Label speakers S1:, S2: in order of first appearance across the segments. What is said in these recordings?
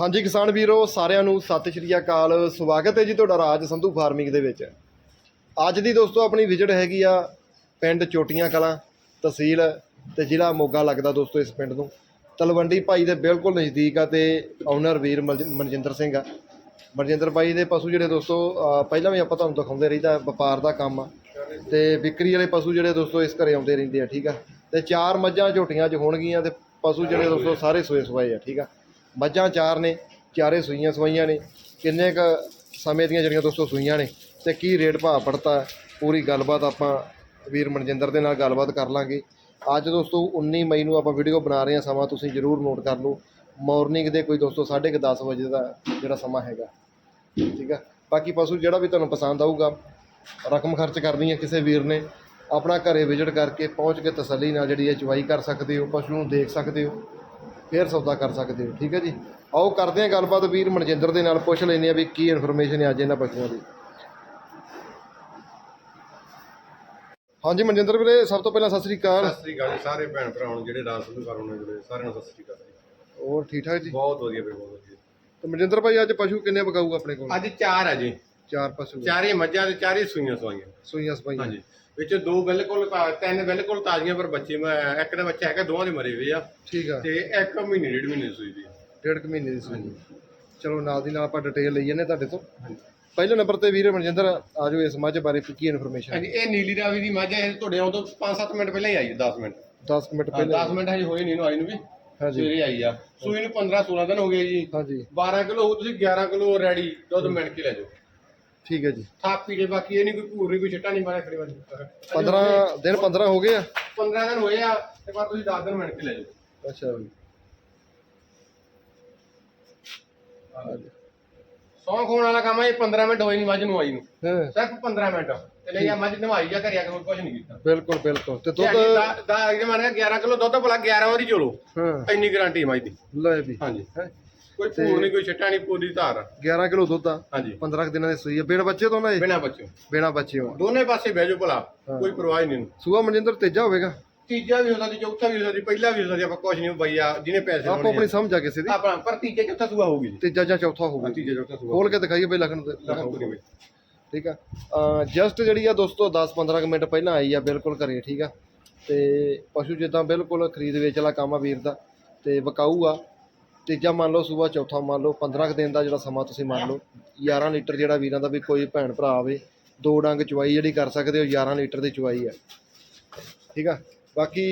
S1: ਹਾਂਜੀ ਕਿਸਾਨ ਵੀਰੋ, ਸਾਰਿਆਂ ਨੂੰ ਸਤਿ ਸ਼੍ਰੀ ਅਕਾਲ। ਸਵਾਗਤ ਹੈ ਜੀ ਤੁਹਾਡਾ ਰਾਜ ਸੰਧੂ ਫਾਰਮਿੰਗ ਦੇ ਵਿੱਚ। ਅੱਜ ਦੀ ਦੋਸਤੋ ਆਪਣੀ ਵਿਜ਼ਿਟ ਹੈਗੀ ਆ ਪਿੰਡ ਚੋਟੀਆਂ ਕਲਾਂ, ਤਹਿਸੀਲ ਤੇ ਜ਼ਿਲ੍ਹਾ ਮੋਗਾ ਲੱਗਦਾ ਦੋਸਤੋ ਇਸ ਪਿੰਡ ਨੂੰ। ਤਲਵੰਡੀ ਭਾਈ ਦੇ ਬਿਲਕੁਲ ਨਜ਼ਦੀਕ ਆ ਤੇ ਓਨਰ ਵੀਰ ਮਲਜ- ਮਨਜਿੰਦਰ ਸਿੰਘ ਆ। ਮਨਜਿੰਦਰ ਭਾਈ ਦੇ ਪਸ਼ੂ ਜਿਹੜੇ ਦੋਸਤੋ ਪਹਿਲਾਂ ਵੀ ਆਪਾਂ ਤੁਹਾਨੂੰ ਦਿਖਾਉਂਦੇ ਰਹੀਦਾ, ਵਪਾਰ ਦਾ ਕੰਮ ਆ। ਤੇ ਵਿਕਰੀ ਵਾਲੇ ਪਸ਼ੂ ਜਿਹੜੇ ਦੋਸਤੋ ਇਸ ਘਰੇ ਆਉਂਦੇ ਰਹਿੰਦੇ ਆ, ਠੀਕ ਆ। ਤੇ ਚਾਰ ਮੱਝਾਂ ਝੋਟੀਆਂ 'ਚ ਹੋਣਗੀਆਂ ਤੇ ਪਸ਼ੂ ਜਿਹੜੇ ਦੋਸਤੋ ਸਾਰੇ ਸੋਏ ਸਵਾਏ ਆ, ਠੀਕ ਆ। ਮੱਝਾਂ ਚਾਰ ਨੇ ਚਾਰੇ ਸੂਈਆਂ ਸਵਾਈਆਂ ਨੇ, ਕਿੰਨੇ ਕ ਸਮੇਂ ਦੀਆਂ ਜਿਹੜੀਆਂ ਦੋਸਤੋ ਸੂਈਆਂ ਨੇ ਤੇ ਕੀ ਰੇਟ ਭਾਅ ਪੜਤਾ, ਪੂਰੀ ਗੱਲਬਾਤ ਆਪਾਂ ਵੀਰ ਮਨਜਿੰਦਰ ਦੇ ਨਾਲ ਗੱਲਬਾਤ ਕਰ ਲਾਂਗੇ। ਅੱਜ ਦੋਸਤੋ 19 ਮਈ ਨੂੰ ਆਪਾਂ ਵੀਡੀਓ ਬਣਾ ਰਹੇ ਹਾਂ, ਸਮਾਂ ਤੁਸੀਂ ਜਰੂਰ ਨੋਟ ਕਰ ਲਓ। ਮਾਰਨਿੰਗ ਦੇ ਕੋਈ ਦੋਸਤੋ 10:30 ਵਜੇ ਦਾ ਜਿਹੜਾ ਸਮਾਂ ਹੈਗਾ। ਠੀਕ ਆ? ਬਾਕੀ ਪਸ਼ੂ ਜਿਹੜਾ ਵੀ ਤੁਹਾਨੂੰ ਪਸੰਦ ਆਊਗਾ, ਰਕਮ ਖਰਚ ਕਰਨੀ ਹੈ ਕਿਸੇ ਵੀਰ ਨੇ, ਆਪਣਾ ਘਰੇ ਵਿਜ਼ਿਟ ਕਰਕੇ ਪਹੁੰਚ ਕੇ ਤਸੱਲੀ ਨਾਲ ਜਿਹੜੀ ਹੈ ਚਵਾਈ ਕਰ ਸਕਦੇ ਹੋ, ਪਸ਼ੂ ਨੂੰ ਦੇਖ ਸਕਦੇ ਹੋ। ਫੇਰ ਸੌਦਾ ਕਰ ਸਕਦੇ ਹੋ ਠੀਕ ਹੈ ਜੀ? ਆਓ ਕਰਦੇ ਹਾਂ ਗੱਲਬਾਤ ਵੀਰ ਮਨਜਿੰਦਰ ਦੇ ਨਾਲ ਪੁੱਛ ਲੈਂਦੇ ਆ ਵੀ ਕੀ ਇਨਫੋਰਮੇਸ਼ਨ ਹੈ ਅੱਜ ਇਹਨਾਂ ਪਸ਼ੂਆਂ ਦੀ। ਹਾਂਜੀ ਮਨਜਿੰਦਰ ਵੀਰੇ ਸਭ ਤੋਂ ਪਹਿਲਾਂ ਸਤਿ ਸ੍ਰੀ ਅਕਾਲ।
S2: ਸਤਿ ਸ੍ਰੀ ਅਕਾਲ ਜੀ ਸਾਰੇ ਭੈਣ ਭਰਾਵਾਂ ਨੂੰ ਜਿਹੜੇ ਸੰਧੂ ਫਾਰਮ ਨਾਲ ਜੁੜੇ ਸਾਰਿਆਂ ਨੂੰ ਸਤਿ ਸ੍ਰੀ ਅਕਾਲ ਜੀ।
S1: ਹੋਰ ਠੀਕ ਠਾਕ ਜੀ?
S2: ਬਹੁਤ ਵਧੀਆ ਬਈ ਬਹੁਤ ਵਧੀਆ।
S1: ਤੇ ਮਨਜਿੰਦਰ ਭਾਈ ਅੱਜ ਪਸ਼ੂ ਕਿੰਨੇ ਬਕਾਊ ਆਪਣੇ ਕੋਲ?
S2: ਅੱਜ ਚਾਰ ਹੈ ਜੀ।
S1: ਚਾਰ ਪਸ਼ੂ
S2: ਚਾਰੇ ਮੱਝਾਂ ਤੇ ਚਾਰੇ ਸੂਈਆਂ ਸਵਾਈਆਂ।
S1: ਸੂਈਆਂ ਸਪਾਈਆਂ
S2: ਹਾਂਜੀ। ਵਿੱਚ ਦੋ ਬਿਲਕੁਲ ਤਾ- ਤਿੰਨ ਬਿਲਕੁਲ ਤਾਜ਼ੀਆਂ ਪਰ ਬੱਚੇ ਮੈਂ ਇੱਕ ਦਾ ਬੱਚਾ ਹੈਗਾ ਦੋਵਾਂ ਦੇ ਮਰੇ ਹੋਏ ਆ।
S1: ਠੀਕ ਆ।
S2: ਤੇ ਇੱਕ ਮਹੀਨੇ ਡੇਢ ਮਹੀਨੇ ਦੀ ਸੂਈ ਦੀ ਆ।
S1: ਡੇਢ ਕੁ ਮਹੀਨੇ ਦੀ ਸੂਈ ਚਲੋ ਨਾਲ ਦੀ ਨਾਲ ਆਪਾਂ ਡਿਟੇਲ ਲਈ ਜਾਂਦੇ ਤੁਹਾਡੇ ਤੋਂ। ਪਹਿਲੇ ਨੰਬਰ ਤੇ ਵੀਰ ਮਨਜਿੰਦਰ ਆਜੋ ਇਸ ਮੱਝ ਬਾਰੇ ਕੀ ਇਨਫੋਰਮੇਸ਼ਨ
S2: ਹਾਂਜੀ ਇਹ ਨੀਲੀ ਰਾਵੀ ਦੀ ਮੱਝ ਹੈ ਇਹ ਤੁਹਾਡੇ ਆਉਣ ਤੋਂ 5-7 ਮਿੰਟ ਪਹਿਲਾਂ ਹੀ ਆਈ 10 ਮਿੰਟ।
S1: 10 ਮਿੰਟ
S2: ਹਾਂ,
S1: ਪਹਿਲੇ
S2: 10 ਮਿੰਟ ਹਜੇ ਹੋਏ ਨਹੀਂ ਨੂੰ ਆਈ ਨੂੰ ਵੀ।
S1: ਹਾਂਜੀ।
S2: ਸਵੇਰੇ ਆਈ ਆ। ਸੂਈ ਨੂੰ 15-16 ਦਿਨ ਹੋ ਗਏ ਜੀ।
S1: ਹਾਂਜੀ।
S2: 12 ਕਿਲੋ ਹੋ ਤੁਸੀਂ 11 ਕਿਲੋ ਰੈਡੀ ਦੁੱਧ ਮਿਣ ਕੇ ਲੈ ਜਾਓ।
S1: ਠੀਕ ਹੈ ਜੀ।
S2: ਥਾਪੀ ਦੇ ਬਾਕੀ ਇਹ ਨਹੀਂ ਕੋਈ ਭੂਰ ਨਹੀਂ ਕੋਈ ਛੱਟਾ ਨਹੀਂ ਮਾਰਿਆ ਖੜੀ ਵਾਲੀ
S1: 15 ਦਿਨ 15 ਹੋ ਗਏ ਆ?
S2: 15 ਦਿਨ ਹੋਏ ਆ ਤੇ ਪਰ ਤੁਸੀਂ 10 ਦਿਨ ਮਿਣ ਕੇ ਲੈ ਜਾਓ।
S1: ਅੱਛਾ ਜੀ।
S2: ਸੌਂ ਖੋਣ ਵਾਲਾ ਕੰਮ ਹੈ ਇਹ 15 ਮਿੰਟ ਹੋਏ ਨਹੀਂ ਮੱਝ ਨੂੰ ਆਈ ਨੂੰ। ਸਿਰਫ 15 ਮਿੰਟ। ਤੇ ਨਹੀਂ ਆ ਮੱਝ ਨਵਾਈ ਜਾ ਘਰਿਆ ਕੇ ਕੁਝ ਨਹੀਂ ਕੀਤਾ।
S1: ਬਿਲਕੁਲ ਬਿਲਕੁਲ। ਤੇ
S2: ਦੁੱਧ ਦਾ ਅਗੇ ਮਾਰਿਆ 11 ਕਿਲੋ ਦੁੱਧ ਭਲਾ 11 ਵਾਰੀ ਚੋਲੋ
S1: ਹਾਂ।
S2: ਇੰਨੀ ਗਾਰੰਟੀ ਮੱਝ ਦੀ।
S1: ਲੈ ਵੀ।
S2: ਹਾਂਜੀ।
S1: ਹੈਂ?
S2: ਕੋਈ ਭੂਰ ਨਹੀਂ ਕੋਈ ਛੱਟਾ ਨਹੀਂ ਪੂਰੀ ਧਾਰ।
S1: 11 ਕਿਲੋ ਦੁੱਧ ਆ।
S2: ਹਾਂਜੀ।
S1: 15 ਕੁ ਦਿਨਾਂ ਦੀ ਸੂਈ ਆ। ਬਿਨ ਬੱਚੇ ਤੋਂ ਨਾ ਇਹ?
S2: ਬਿਨਾ ਬੱਚੋ
S1: ਬਿਨਾ ਬੱਚੇ ਹੋ
S2: ਦੋਨੇ ਪਾਸੇ ਬਹਿ ਜਾਓ ਭਲਾ
S1: ਹਾਂ।
S2: ਕੋਈ ਪਰਵਾਹ ਹੀ ਨਹੀਂ
S1: ਸੂਆ ਮਨਜਿੰਦਰ ਤੇਜਾ ਹੋਵੇਗਾ।
S2: ਤੀਜਾ ਵੀ ਹੋ ਸਕਦੀ ਚੌਥਾ ਵੀ ਹੋ ਸਕਦੀ ਪਹਿਲਾ ਵੀ ਹੋ ਸਕਦੀ ਆਪਾਂ ਕੁਝ ਨਹੀਂ ਬਈ ਆ ਜਿਹਨੇ ਪੈਸੇ
S1: ਆਪੋ
S2: ਲਾਉਣੇ
S1: ਆਪਣੀ ਸਮਝ ਆ ਕਿਸੇ ਦੀ।
S2: ਆ। ਆਪਣਾ ਪਰ ਤੀਜੇ ਚੌਥਾ ਸੂਆ ਹੋਊਗੀ ਜੀ।
S1: ਤੀਜਾ ਜਾਂ ਚੌਥਾ
S2: ਹਾਂ,
S1: ਹੋਊਗਾ
S2: ਤੀਜੇ ਚੌਥਾ ਸੂਆ।
S1: ਖੋਲ ਕੇ ਦਿਖਾਈਏ ਬਈ ਲਖਣ
S2: ਹੋਊਗੀ ਬਈ।
S1: ਠੀਕ ਆ। ਜਸਟ ਜਿਹੜੀ ਆ ਦੋਸਤੋ 10-15 ਕੁ ਮਿੰਟ ਪਹਿਲਾਂ ਆਈ ਆ ਬਿਲਕੁਲ ਘਰੇ ਠੀਕ ਆ। ਤੇ ਪਸ਼ੂ ਜਿੱਦਾਂ ਬਿਲਕੁਲ ਖਰੀਦ ਵੇਚ ਵਾਲਾ ਕੰਮ ਆ ਵੀਰ ਦਾ। ਤੇ ਵਿਕਾਊ ਆ। ਤੀਜਾ ਮੰਨ ਲਓ ਸੂਬਾ ਚੌਥਾ ਮੰਨ ਲਓ 15 ਕੁ ਦਿਨ ਦਾ ਜਿਹੜਾ ਸਮਾਂ ਤੁਸੀਂ ਮੰਨ ਲਓ 11 ਲੀਟਰ ਜਿਹੜਾ ਵੀਰਾਂ ਦਾ ਵੀ ਕੋਈ ਭੈਣ ਭਰਾ ਆਵੇ, ਦੋ ਡੰਗ ਚਵਾਈ ਜਿਹੜੀ ਕਰ ਸਕਦੇ ਹੋ 11 ਲੀਟਰ ਦੀ ਚਵਾਈ ਹੈ। ਠੀਕ ਆ? ਬਾਕੀ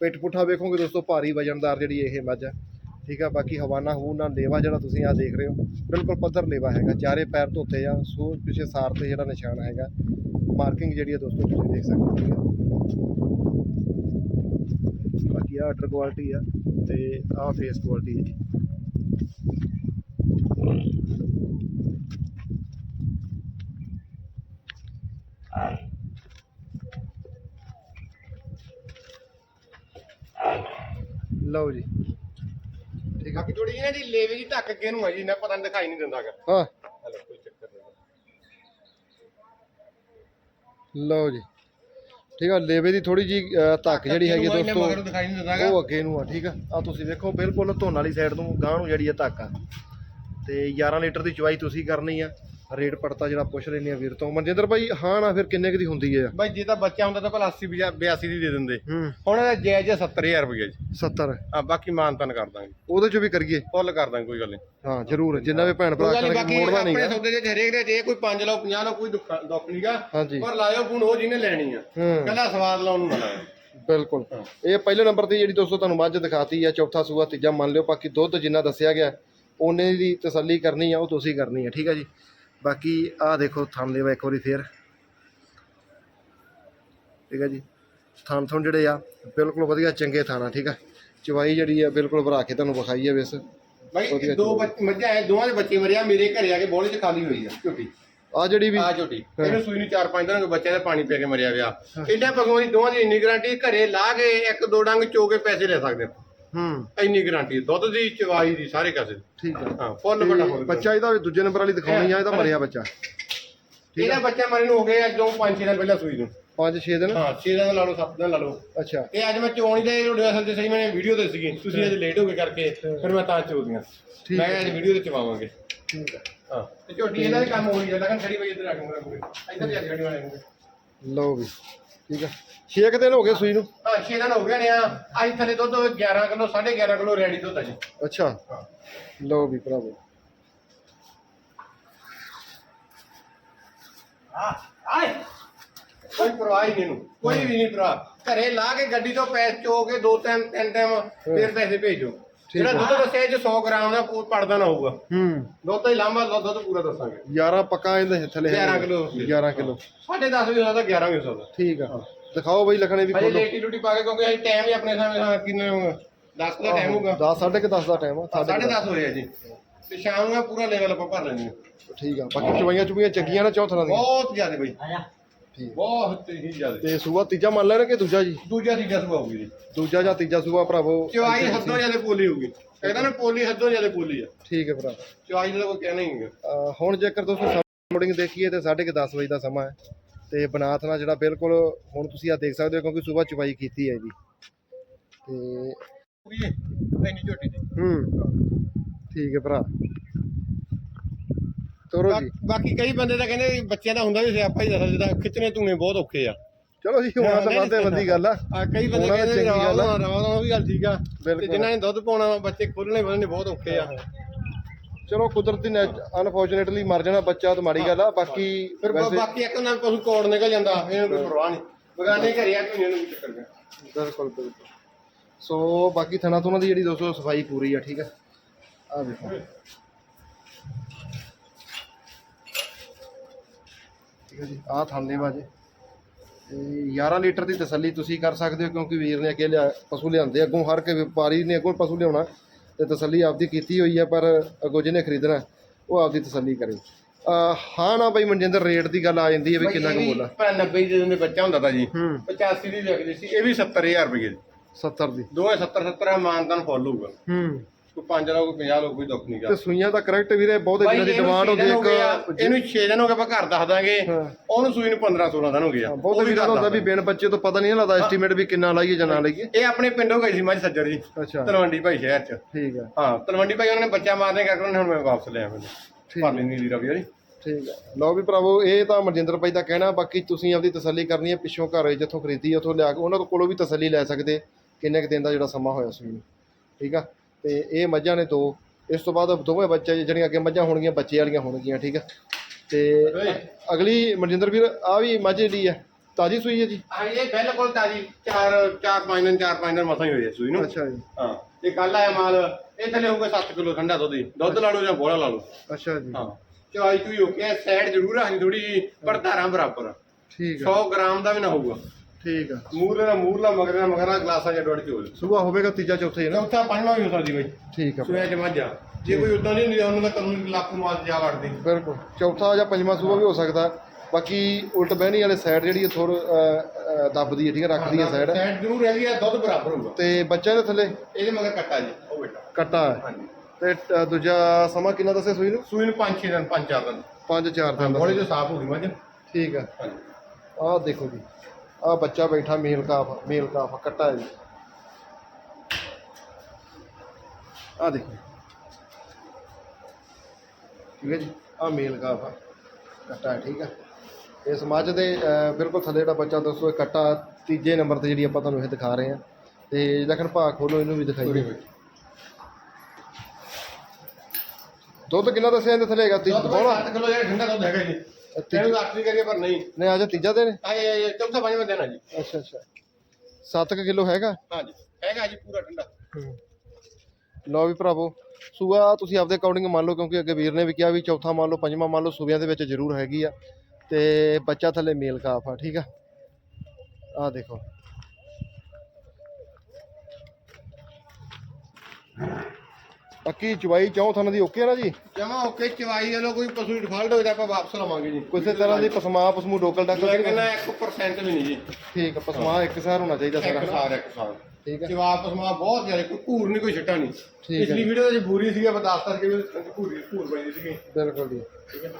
S1: ਪਿੱਠ ਪੁੱਠਾ ਵੇਖੋਗੇ ਦੋਸਤੋ, ਭਾਰੀ ਵਜਨਦਾਰ ਜਿਹੜੀ ਇਹ ਮੱਝ ਆ। ਠੀਕ ਆ? ਬਾਕੀ ਹਵਾਨਾ ਹੂਨਾ ਲੇਵਾ ਜਿਹੜਾ ਤੁਸੀਂ ਆ ਦੇਖ ਰਹੇ ਹੋ, ਬਿਲਕੁਲ ਪੱਧਰ ਲੇਵਾ ਹੈਗਾ। ਚਾਰੇ ਪੈਰ ਧੋਤੇ ਆ ਸੋ ਪਿਛੇ ਸਾਰ ਤੇ ਜਿਹੜਾ ਨਿਸ਼ਾਨ ਹੈਗਾ। ਮਾਰਕਿੰਗ ਜਿਹੜੀ ਆ ਦੋਸਤੋ, ਤੁਸੀਂ ਦੇਖ ਸਕਦੇ ਹੋ। ਆ। ਆਰਡਰ ਕੁਆਲਿਟੀ ਆ ਤੇ ਆ ਫੇਸ ਕੁਆਲਿਟੀ ਹੈ ਜੀ। ਲਓ ਜੀ। ਠੀਕ ਆ
S2: ਥੋੜੀ ਜਿਹੀ ਨਾ ਜੀ ਲੇਵੇ ਦੀ ਧੱਕ ਅੱਗੇ ਨੂੰ ਆ ਜੀ ਨਾ ਪਤਾ ਨਹੀਂ ਦਿਖਾਈ ਨਹੀਂ ਦਿੰਦਾਗਾ
S1: ਹਾਂ।
S2: ਹਲੋ ਕੋਈ ਚੱਕਰ ਨਹੀਂ।
S1: ਲਓ ਜੀ। ਠੀਕ ਆ ਲੇਵੇ ਦੀ ਥੋੜੀ ਜੀ ਧੱਕ ਜਿਹੜੀ ਹੈਗੀ ਦੋਸਤੋ ਉਹ ਅੱਗੇ ਨੂੰ ਆ ਠੀਕ ਆ। ਆ ਤੁਸੀਂ ਵੇਖੋ ਬਿਲਕੁਲ ਧੋਣ ਵਾਲੀ ਸਾਈਡ ਨੂੰ ਗਾਂ ਨੂੰ ਜਿਹੜੀ ਆ ਧੱਕ ਆ। ਤੇ 11 ਲੀਟਰ ਦੀ ਚਵਾਈ ਤੁਸੀਂ ਕਰਨੀ ਆ। ਰੇਟ ਪੜਤਾ ਜਿਹੜਾ ਪੁੱਛ ਲੈਣੀ ਆ ਵੀਰ ਤੋਂ। ਮਨਜਿੰਦਰ ਭਾਈ ਹਾਂ ਨਾ ਫਿਰ ਕਿੰਨੇ ਕੁ ਦੀ ਹੁੰਦੀ ਹੈ?
S2: ਬਾਈ ਜੇ ਤਾਂ ਬੱਚਾ ਹੁੰਦਾ ਤਾਂ ਭਲਾ 80 82 ਦੀ ਦੇ ਦਿੰਦੇ।
S1: ਹੂੰ।
S2: ਹੁਣ ਇਹਦਾ ਜਾਇਜ਼ 70000 ਰੁਪਏ ਜੀ।
S1: 70
S2: ਆ ਬਾਕੀ ਮਾਨਤਨ ਕਰ ਦਾਂਗੇ।
S1: ਉਹਦੇ ਚ ਵੀ ਕਰੀਏ?
S2: ਫੁੱਲ ਕਰ ਦਾਂਗੇ ਕੋਈ ਗੱਲ ਨਹੀਂ।
S1: ਹਾਂ ਜ਼ਰੂਰ। ਜਿੰਨਾ ਵੀ ਭੈਣ ਭਰਾ
S2: ਕੋਈ ਗੱਲ ਨੀ,
S1: ਕਰਨਗੇ
S2: ਬਾਕੀ
S1: ਮੋੜਨਾ
S2: ਆਪਣੇ ਸੌਦੇ ਦੇ ਹਰੇਕ ਦੇ ਜੇ ਕੋਈ 5 ਲਓ 50 ਲਓ ਕੋਈ ਦੁੱਖ ਦੁੱਖ ਨਹੀਂਗਾ। ਪਰ ਲਾਇਓ ਫੋਨ ਉਹ ਜਿਹਨੇ ਲੈਣੀ ਆ। ਕੱਲਾ ਸਵਾਦ ਲਾਉਣ ਨੂੰ ਨਾ ਲਾਇਓ
S1: ਬਿਲਕੁਲ ਇਹ ਪਹਿਲੇ ਨੰਬਰ ਤੇ ਜਿਹੜੀ ਦੋਸਤੋ ਤੁਹਾਨੂੰ ਮੱਝ ਦਿਖਾਤੀ ਆ ਚੌਥਾ ਸੂਆ ਤੀਜਾ ਮੰਨ ਲਿਓ ਬਾਕੀ ਦੁੱਧ ਜਿੰਨਾ ਦੱਸਿਆ ਗਿਆ ਉਹਨੇ ਦੀ ਤਸੱਲੀ ਕਰਨੀ ਆ ਉਹ ਤੁਸੀਂ ਕਰਨੀ ਆ ਠੀਕ ਆ ਜੀ? ਬਾਕੀ ਆਹ ਦੇਖੋ ਥਣ ਲੈਵਾ ਇੱਕ ਵਾਰੀ ਫੇਰ। ਠੀਕ ਆ ਜੀ? ਥਣ ਥਣ ਜਿਹੜੇ ਆ ਬਿਲਕੁਲ ਵਧੀਆ ਚੰਗੇ ਥਾਣਾ ਠੀਕ ਆ? ਚਵਾਈ ਜਿਹੜੀ ਆ ਬਿਲਕੁਲ ਭਰਾ ਕੇ ਤੁਹਾਨੂੰ ਵਿਖਾਈ ਆ ਵਿਸ
S2: ਬਾਈ
S1: ਵਧੀਆ
S2: ਦੋ ਬੱਚ- ਮੱਝਾਂ ਐ ਦੋਵਾਂ ਦੇ ਬੱਚੇ ਮਰਿਆ ਮੇਰੇ ਘਰੇ ਆ ਕੇ ਬੋਲੇ ਚ ਖਾਲੀ ਹੋਈ ਆ ਝੋਟੀ।
S1: ਆ ਜਿਹੜੀ ਵੀ
S2: ਆ ਝੋਟੀ। ਇਹਨੂੰ ਸੂਈ ਨੂੰ 4-5 ਦਿਨ ਹੋ ਗਏ ਬੱਚਿਆਂ ਦੇ ਪਾਣੀ ਪੀ ਕੇ ਮਰਿਆ ਵਿਆ। ਇੰਨਾ ਭਗਵਾਨ ਦੀ ਦੋਵਾਂ ਦੀ ਇੰਨੀ ਗਾਰੰਟੀ ਘਰੇ ਲਾ ਕੇ ਇੱਕ ਦੋ ਡੰਗ ਚੋ ਕੇ ਪੈਸੇ ਲੈ ਸਕਦੇ
S1: ਹੂੰ।
S2: ਇੰਨੀ ਗਾਰੰਟੀ ਦੁੱਧ ਦੀ ਚਵਾਈ ਦੀ ਸਾਰੇ ਕਾਸੇ ਦੀ।
S1: ਠੀਕ ਆ।
S2: ਹਾਂ ਫੁੱਲ ਵੱਡਾ
S1: ਤੇ ਬੱਚਾ ਇਹਦਾ ਵੀ ਦੂਜੇ ਨੰਬਰ ਵਾਲੀ ਦਿਖਾਉਣੀ ਆ ਇਹਦਾ ਮਰਿਆ ਬੱਚਾ।
S2: ਇਹਦਾ ਬੱਚਾ ਮਰੇ ਨੂੰ ਹੋ ਗਏ ਅੱਜ ਤੋਂ 5-6 ਦਿਨ ਪਹਿਲਾਂ ਸੂਈ ਨੂੰ।
S1: 5-6 ਦਿਨ?
S2: ਹਾਂ 6 ਦਿਨ ਲਾ ਲਓ 7 ਦਿਨ ਲਾ ਲਓ।
S1: ਅੱਛਾ।
S2: ਇਹ ਅੱਜ ਮੈਂ ਚੋਣੀ ਦੇ ਤੁਹਾਡੇ ਅਸਲ ਤੇ ਸਹੀ ਮੈਂ ਵੀਡੀਓ ਤੇ ਸੀਗੀ। ਤੁਸੀਂ ਅੱਜ ਲੇਟ ਹੋ ਗਏ ਕਰਕੇ ਫਿਰ ਮੈਂ ਤਾਂ ਚੋਦੀਆਂ
S1: ਠੀਕ
S2: ਮੈਂ ਕਿਹਾ ਅੱਜ ਵੀਡੀਓ ਤੇ ਚਵਾਵਾਂਗੇ।
S1: ਠੀਕ ਹੈ
S2: ਹਾਂ। ਤੇ ਝੋਟੀ ਇਹਦਾ ਵੀ ਕੰਮ ਹੋਈ ਜਾਂਦਾ ਕਿ ਖੜੀ ਵਜੇ ਇੱਧਰ ਆ ਕੇ ਮੁਰੇ ਇੱਧਰ ਜਾ ਕੇ ਖੜੀ ਵਾਲੇ ਨੂੰ
S1: ਲਓ ਵੀ। ਠੀਕ ਹੈ 6 ਦਿਨ ਹੋ ਗਏ ਸੂਈ ਨੂੰ।
S2: ਹਾਂ 6 ਦਿਨ ਹੋ ਗਏ ਨੇ ਆ। ਅੱਜ ਥੱਲੇ ਦੁੱਧ 11 ਕਿਲੋ 11.5 ਕਿਲੋ ਰੈਡੀ ਦੁੱਧ ਆ ਜੀ।
S1: ਅੱਛਾ।
S2: ਹਾਂ।
S1: ਲਓ ਵੀ ਭਰਾਵੋ।
S2: ਕੋਈ ਪਰਵਾਹ ਹੀ ਨਹੀਂ ਇਹਨੂੰ। ਕੋਈ ਵੀ ਨਹੀਂ ਪਰਵਾਹ ਘਰੇ ਲਾ ਕੇ ਗੱਡੀ ਤੋਂ ਪੈਸੇ ਚੋ ਕੇ ਦੋ ਟਾਈਮ ਤਿੰਨ ਟਾਈਮ ਫਿਰ ਪੈਸੇ ਭੇਜੋ। ਜਿਹੜਾ
S1: ਹੈ।
S2: ਦੁੱਧ ਦੱਸਿਆ 'ਚ 100 ਗ੍ਰਾਮ ਦਾ ਪੂ- ਪੜਦਾ ਨਾ ਹੋਊਗਾ।
S1: ਹੂੰ।
S2: ਦੁੱਧ ਹੀ ਲਾਂਬਾ ਦੁੱਧ ਪੂਰਾ ਦੱਸਾਂਗੇ।
S1: 11 ਪੱਕਾ ਇਹਦੇ ਥੱਲੇ
S2: 11 ਕਿਲੋ।
S1: 11 ਕਿਲੋ।
S2: ਸਾਢੇ 10 ਵੀ ਹੋ ਸਕਦਾ 11 ਵੀ ਹੋ ਸਕਦਾ।
S1: ਠੀਕ ਆ। ਦਿਖਾਓ ਬਈ ਲਖਣੇ ਵੀ
S2: ਅਜੇ
S1: ਖੋਲੋ।
S2: ਲੇਟੀ ਲੂਟੀ ਪਾ ਕੇ ਕਿਉਂਕਿ ਅਸੀਂ ਟਾਈਮ ਹੀ ਆਪਣੇ ਸਾਹਮਣੇ ਹਾਂ, ਕਿੰਨੇ 10 ਦਾ ਟਾਈਮ ਹੋਊਗਾ।
S1: 10 10:30 ਦਾ ਟਾਈਮ ਆ
S2: ਸਾਢੇ
S1: ਸਾਢੇ
S2: 10 ਹੋਏ ਆ ਜੀ। ਤੇ ਸ਼ਾਮ ਨੂੰ ਪੂਰਾ ਲੈਵਲ ਆਪਾਂ ਭਰ ਲੈਣੀ
S1: ਠੀਕ ਆ ਬਾਕੀ ਚਵਾਈਆਂ ਚੁਪੀਆਂ ਚੰਗੀਆਂ ਨਾ ਚੌਥਾ ਦੀਆਂ।
S2: ਬਹੁਤ ਜ਼ਿਆਦਾ ਬਈ।
S1: ਠੀਕ।
S2: ਬਹੁਤ ਹੀ ਜ਼ਿਆਦਾ।
S1: ਤੇ ਸੂਆ ਤੀਜਾ ਮੰਨ ਲੈਣਾ ਕਿ ਦੂਜਾ ਜੀ?
S2: ਦੂਜਾ ਤੀਜਾ ਸੁਭਾਅ ਹੋਊਗੀ ਜੀ।
S1: ਦੂਜਾ ਜਾਂ ਤੀਜਾ ਸੂਆ ਭਰਾਵੋ
S2: ਚਵਾਈ ਹੱਦੋਂ ਜ਼ਿਆਦਾ ਪੋਲੀ ਹੋਊਗੀ। ਕਹਿੰਦਾ ਨਾ ਪੋਲੀ ਹੱਦੋਂ ਜ਼ਿਆਦਾ ਪੋਲੀ ਆ।
S1: ਠੀਕ ਹੈ ਭਰਾ।
S2: ਚਵਾਈ ਦਾ ਕੋਈ ਕਹਿਣਾ ਹੀ ਨਹੀਂ
S1: ਹੁਣ ਜੇਕਰ ਤੁਸੀਂ ਮੋਡਿੰਗ ਦੇਖੀਏ ਤੇ 10:30 ਵਜੇ ਦਾ ਸਮਾਂ ਹੈ। ਤੇ ਬਨਾਥ ਨਾਲ ਜਿਹੜਾ ਬਿਲਕੁਲ ਹੁਣ ਤੁਸੀਂ ਆ ਦੇਖ ਸਕਦੇ ਹੋ ਕਿਉਂਕਿ ਸਵੇਰ ਚਵਾਈ ਕੀਤੀ ਹੈ ਜੀ। ਤੇ
S2: ਜੀ ਇੰਨੀ ਝੋਟੀ ਦੀ
S1: ਹੂੰ ਠੀਕ ਹੈ ਭਰਾ। ਤੋਰੋ ਜੀ।
S2: ਬਾਕੀ ਕਈ ਬੰਦੇ ਤਾਂ ਕਹਿੰਦੇ ਬੱਚਿਆਂ ਦਾ ਹੁੰਦਾ ਵੀ ਸਿਆਪਾ ਹੀ ਦੱਸਦਾ ਜਿਹਦਾ ਖਿੱਚਣੇ ਧੂਣੇ ਬਹੁਤ ਔਖੇ ਆ।
S1: ਚਲੋ ਜੀ ਹੋਣਾ ਤਾਂ ਬੰਦੇ ਬੰਦੀ ਗੱਲ ਆ।
S2: ਆ ਕਈ ਬੰਦੇ
S1: ਉਹਨਾਂ ਦੀ
S2: ਕਹਿੰਦੇ
S1: ਚੰਗੀ ਗੱਲ ਆ।
S2: ਰਵਾ ਵੀ ਗੱਲ ਠੀਕ ਆ। ਤੇ
S1: ਬਿਲਕੁਲ।
S2: ਜਿਨ੍ਹਾਂ ਨੇ ਦੁੱਧ ਪਾਉਣਾ ਵਾ, ਬੱਚੇ ਖੋਲਣੇ ਵਧਣੇ ਬਹੁਤ ਔਖੇ ਆ।
S1: ਚਲੋ ਕੁਦਰਤੀ ਅਨਫੋਰਚੂਨੇਟਲੀ ਮਰ ਜਾਣਾ ਬੱਚਾ ਤਾਂ ਮਾੜੀ ਗੱਲ ਆ ਬਾਕੀ
S2: ਫਿਰ ਬ-
S1: ਵੈਸੇ
S2: ਬਾਕੀ ਇੱਕ ਨਾ ਪਸ਼ੂ ਕੋੜ ਨਿਕਲ ਜਾਂਦਾ ਇਹਨੂੰ ਕੋਈ ਪਰਵਾਹ ਨਹੀਂ। ਬਗਾਨੇ ਘਰੇ ਆ ਕੋਈ ਕੀ ਚੱਕਰ ਪਿਆ
S1: ਬਿਲਕੁਲ ਬਿਲਕੁਲ। ਸੋ ਬਾਕੀ ਥਣਾ ਤੋਂ ਉਹਨਾਂ ਦੀ ਜਿਹੜੀ ਦੋਸਤੋ ਸਫ਼ਾਈ ਪੂਰੀ ਆ ਠੀਕ ਆ? ਆ ਦੇਖੋ। ਠੀਕ ਹੈ ਜੀ ਆਹ ਥਾਂਦੇ ਬਾਜੇ। ਤੇ 11 ਲੀਟਰ ਦੀ ਤਸੱਲੀ ਤੁਸੀਂ ਕਰ ਸਕਦੇ ਹੋ ਕਿਉਂਕਿ ਵੀਰ ਨੇ ਅੱਗੇ ਲਿਆ ਪਸ਼ੂ ਲਿਆਂਦੇ ਅੱਗੋਂ ਹਰ ਕੇ ਵਪਾਰੀ ਨੇ ਅੱਗੋਂ ਪਸ਼ੂ ਲਿਆਉਣਾ। ਤੇ ਤਸੱਲੀ ਆਪਦੀ ਕੀਤੀ ਹੋਈ ਹੈ ਪਰ ਅੱਗੋਂ ਜਿਹਨੇ ਖਰੀਦਣਾ ਉਹ ਆਪਦੀ ਤਸੱਲੀ ਕਰੇ। ਹਾਂ ਨਾ ਬਈ ਮਨਜਿੰਦਰ ਰੇਟ ਦੀ ਗੱਲ ਆ ਜਾਂਦੀ ਹੈ ਵੀ ਕਿੰਨਾ ਕੁ ਬੋਲਾ
S2: ਪਰ 90 ਦੇ ਦਿਨ ਦੇ ਬੱਚਾ ਹੁੰਦਾ ਤਾਂ ਜੀ
S1: ਹੂੰ।
S2: 85 ਦੀ ਵਿਕਦੀ ਸੀ ਇਹ ਵੀ 70000 ਰੁਪਏ ਦੀ।
S1: 70 ਦੀ।
S2: ਦੋਵੇਂ 70 70 ਮਾਨਦਾਨ ਫੁੱਲ ਹੋਊਗਾ।
S1: ਹੂੰ।
S2: ਕੋਈ 5 ਲਓ ਕੋਈ 50 ਲਓ ਕੋਈ ਦੁੱਖ ਨਹੀਂ ਗਾ।
S1: ਤੇ ਸੂਈਆਂ ਦਾ ਕਰੈਕਟ ਵੀਰੇ ਬਹੁਤ ਇਹਨਾਂ ਦੀ ਡਿਮਾਂਡ
S2: ਹੋ
S1: ਹੁੰਦੀ ਇੱਕ
S2: ਇਹਨੂੰ 6 ਦਿਨ ਹੋ ਗਏ ਆਪਾਂ ਘਰ ਦੱਸ ਦਾਂਗੇ।
S1: ਹਾਂ।
S2: ਉਹਨੂੰ ਸੂਈ ਨੂੰ 15 16 ਦਿਨ ਹੋ ਗਏ ਆ।
S1: ਬਹੁਤ
S2: ਵੀ
S1: ਹੁੰਦਾ ਵੀ ਬਿਨ ਬੱਚੇ ਤੋਂ ਪਤਾ ਨਹੀਂ ਲੱਗਦਾ ਐਸਟੀਮੇਟ ਵੀ ਕਿੰਨਾ ਲਾਈਏ ਜਾਂ ਨਾ ਲਾਈਏ।
S2: ਇਹ ਆਪਣੇ ਪਿੰਡੋਂ ਗਈ ਸੀ ਮੱਝ ਸੱਜਰ ਜੀ
S1: ਅੱਛਾ।
S2: ਤਲਵੰਡੀ ਭਾਈ ਸ਼ਹਿਰ ਚ।
S1: ਠੀਕ ਆ।
S2: ਹਾਂ ਤਲਵੰਡੀ ਭਾਈ ਉਹਨਾਂ ਨੇ ਬੱਚਾ ਮਾਰਨੇ ਕਰਕੇ ਉਹਨਾਂ ਨੇ ਹੁਣ ਮੈਂ ਵਾਪਸ ਲਿਆ ਮੈਨੂੰ। ਭਰ ਲੈਣੀ ਲੀਰਾ ਵੀ ਜੀ
S1: ਠੀਕ ਆ। ਲਓ ਵੀ ਭਰਾਵੋ ਇਹ ਤਾਂ ਮਨਜਿੰਦਰ ਭਾਈ ਦਾ ਕਹਿਣਾ ਬਾਕੀ ਤੁਸੀਂ ਆਪਦੀ ਤਸੱਲੀ ਕਰਨੀ ਹੈ ਪਿੱਛੋਂ ਘਰ ਜਿੱਥੋਂ ਖਰੀਦੀ ਉੱਥੋਂ ਲਿਆ ਕੇ ਉਹਨਾਂ ਕੋਲੋਂ ਵੀ ਤਸੱਲੀ ਲੈ ਸਕਦੇ ਕਿੰਨੇ ਕੁ ਦਿਨ ਦਾ ਜਿਹੜਾ ਸਮਾਂ ਹੋਇਆ ਨੂੰ ਠੀਕ ਆ? ਤੇ ਇਹ ਮੱਝਾਂ ਨੇ ਦੋ। ਇਸ ਤੋਂ ਬਾਅਦ ਦੋਵੇਂ ਬੱਚੇ ਜਿਹੜੀਆਂ ਅੱਗੇ ਮੱਝਾਂ ਹੋਣਗੀਆਂ ਬੱਚੇ ਵਾਲੀਆਂ ਹੋਣਗੀਆਂ ਠੀਕ ਆ? ਤੇ ਅਗਲੀ ਮਨਜਿੰਦਰ ਵੀਰ ਆ ਵੀ ਮੱਝ ਜਿਹੜੀ ਆ ਤਾਜੀ ਸੂਈ ਹੈ ਜੀ?
S2: ਹਾਂ ਇਹ ਬਿਲਕੁਲ ਤਾਜੀ। ਚਾਰ ਚਾਰ ਦਿਨ ਚਾਰ ਦਿਨ ਮਸਾਂ ਹੀ ਹੋਏ ਆ ਸੂਈ ਨੂੰ।
S1: ਅੱਛਾ ਜੀ।
S2: ਹਾਂ ਇਹ ਕੱਲ ਆਇਆ ਮਾਲ ਇਹ ਥੱਲੇ ਹੋਊਗਾ 7 ਕਿਲੋ ਠੰਡਾ ਦੁੱਧ ਹੀ। ਦੁੱਧ ਲਾ ਲਓ ਜਾਂ ਬੋਲਾ ਲਾ ਲਓ।
S1: ਅੱਛਾ ਜੀ।
S2: ਹਾਂ ਚਵਾਈ ਚੂਈ ਹੋ ਕੇ ਸਾਈਡ ਜ਼ਰੂਰ ਰੱਖਣੀ ਥੋੜੀ ਜੀ ਪਰ ਧਾਰਾਂ ਬਰਾਬਰ
S1: ਠੀਕ ਆ।
S2: 100 ਗ੍ਰਾਮ ਦਾ ਵੀ ਨਾ ਹੋਊਗਾ।
S1: ਠੀਕ ਆ।
S2: ਮੂਰਲੇ ਦਾ ਮੂਰਲਾ ਮਗਰਲਾ ਮਗਰਾ ਗਲਾਸਾਂ ਚ ਡੋੜ ਹੋ
S1: ਸੁਬਾ ਹੋਵੇਗਾ ਤੀਜਾ ਚੌਥਾ ਹੀ ਨਾ
S2: ਚੌਥਾ ਪੰਜਵਾਂ ਵੀ ਹੋ ਸਕਦੀ ਬਈ।
S1: ਠੀਕ ਆ।
S2: ਸੂਆ ਮੱਝਾ ਜੇ ਕੋਈ ਉਦਾਂ ਨਹੀਂ ਹੁੰਦਾ ਉਹਨਾਂ ਦਾ ਕਾਨੂੰਨ ਲਾਕੂ ਮਾਲ ਜਾ ਵੜਦੀ।
S1: ਬਿਲਕੁਲ। ਚੌਥਾ ਜਾਂ ਪੰਜਵਾਂ ਸੂਬਾ ਵੀ ਹੋ ਸਕਦਾ। ਬਾਕੀ ਉਲਟ ਬਹਿਣੀ ਵਾਲੇ ਸਾਈਡ ਜਿਹੜੀ ਥੋੜ ਦੱਬਦੀ ਹੈ ਠੀਕ ਹੈ ਰੱਖਦੀ ਹੈ ਸਾਈਡ
S2: ਸਾਈਡ ਜ਼ਰੂਰ ਹੈਗੀ ਆ ਦੁੱਧ ਬਰਾਬਰ ਹੋਊਗਾ।
S1: ਤੇ ਬੱਚਿਆਂ ਦੇ ਥੱਲੇ?
S2: ਇਹਦੇ ਮਗਰ ਕੱਟਾ ਜੀ ਉਹ ਬੇਟਾ।
S1: ਕੱਟਾ ਹੈ।
S2: ਹਾਂਜੀ।
S1: ਤੇ ਦੂਜਾ ਸਮਾਂ ਕਿੰਨਾ ਦੱਸਿਆ ਸੂਈ ਨੂੰ?
S2: ਸੂਈ ਨੂੰ 5-6 ਦਿਨ 5-4 ਦਿਨ।
S1: 5-4 ਦਿਨ
S2: ਬੋਲੇ
S1: ਦਾ
S2: ਜੋ ਸਾਫ਼ ਹੋ ਗਈ ਮੱਝ।
S1: ਠੀਕ ਆ।
S2: ਹਾਂਜੀ।
S1: ਆਹ ਦੇਖੋ ਜੀ। ਆਹ ਬੱਚਾ ਬੈਠਾ ਮੇਲ ਕਾਫ ਮੇਲ ਕਾਫ ਕੱਟਾ ਹੈ ਜੀ। ਆਹ ਦੇਖੋ। ਠੀਕ ਹੈ ਜੀ? ਆਹ ਮੇਲ ਕਾਫ ਆ ਕੱਟਾ ਹੈ ਠੀਕ ਆ। ਇਸ ਮੱਝ ਦੇ ਬਿਲਕੁਲ ਥੱਲੇ ਜਿਹੜਾ ਬੱਚਾ ਦੋਸਤੋ ਇਹ ਕੱਟਾ ਤੀਜੇ ਨੰਬਰ ਤੇ ਜਿਹੜੀ ਆਪਾਂ ਤੁਹਾਨੂੰ ਇਹ ਦਿਖਾ ਰਹੇ ਹਾਂ। ਤੇ ਲਖਣ ਭਾਅ ਖੋਲੋ ਇਹਨੂੰ ਵੀ ਦਿਖਾਈਏ। ਦੁੱਧ ਕਿੰਨਾ ਦੱਸਿਆ ਇਹਦੇ ਥੱਲੇ ਹੈਗਾ? ਤੀ
S2: ਦੁੱਧ
S1: ਬੋਲਾ
S2: 7 ਕਿਲੋ ਜਿਹੜਾ ਠੰਡਾ ਦੁੱਧ ਹੈਗਾ ਜੀ ਇਹਨੂੰ ਤਾਂ ਅੱਠਵੀਂ ਕਰੀਏ ਪਰ ਨਹੀਂ
S1: ਨੇ ਅੱਜ ਤੀਜਾ ਦਿਨ ਹੈ?
S2: ਆਏ ਆਏ ਚੌਥਾ ਪੰਜਵਾਂ ਦਿਨ ਆ ਜੀ।
S1: ਅੱਛਾ ਅੱਛਾ। 7 ਕਿਲੋ ਹੈਗਾ?
S2: ਹਾਂਜੀ ਹੈਗਾ ਜੀ ਪੂਰਾ ਠੰਡਾ।
S1: ਲਓ ਵੀ ਭਰਾਵੋ ਸੂਆ ਤੁਸੀਂ ਆਪਦੇ ਅਕੋਰਡਿੰਗ ਮੰਨ ਲਓ ਕਿਉਂਕਿ ਅੱਗੇ ਵੀਰ ਨੇ ਵੀ ਕਿਹਾ ਵੀ ਚੌਥਾ ਮੰਨ ਲਓ ਪੰਜਵਾਂ ਮੰਨ ਲਓ ਸੂਬਿਆਂ ਦੇ ਵਿੱਚ ਜ਼ਰੂਰ ਹੈਗੀ ਆ। ਤੇ ਬੱਚਾ ਥੱਲੇ ਮੇਲ ਕਾਫ ਆ ਠੀਕ ਆ? ਆਹ ਦੇਖੋ। ਬਾਕੀ ਚਵਾਈ ਚੌਂ ਥਾਂ ਦੀ ਓਕੇ ਨਾ ਜੀ?
S2: ਜਮਾ ਓਕੇ ਚਵਾਈ ਵਾਲੋ ਕੋਈ ਪਸ਼ੂ ਡਿਫਾਲਟ ਹੋਏ ਤਾਂ ਆਪਾਂ ਵਾਪਸ ਲਵਾਂਗੇ ਜੀ।
S1: ਕਿਸੇ ਤਰ੍ਹਾਂ ਦੀ ਪਸਮਾ ਪਸਮੂ ਡੋਕਲ ਡਾਕਲ
S2: ਕਹਿੰਦਾ
S1: ਨਹੀਂ।
S2: 1% ਵੀ ਨਹੀਂ ਜੀ।
S1: ਠੀਕ ਆ ਪਸਮਾ ਇੱਕ ਸਾਰ ਹੋਣਾ ਚਾਹੀਦਾ
S2: ਇੱਕ
S1: ਸਾਰਾ
S2: ਸਾਰ ਇੱਕ ਸਾਰ।
S1: ਠੀਕ ਆ।
S2: ਜਵਾਬ ਪਸਮਾ ਬਹੁਤ ਜ਼ਿਆਦਾ ਕੋਈ ਘੂਰ ਨਹੀਂ ਕੋਈ ਛੱਟਾ ਨਹੀਂ।
S1: ਠੀਕ ਹੈ।
S2: ਪਿਛਲੀ ਵੀਡੀਓ ਦੇ ਵਿੱਚ ਬੂਰੀ ਸੀਗਾ ਮੈਂ ਦੱਸਤਾ ਸੀ ਕਿ ਵੀ ਘੂਰੀ ਘੂਰ ਪੈਂਦੀ ਸੀਗੀ।
S1: ਬਿਲਕੁਲ ਜੀ।
S2: ਠੀਕ ਹੈ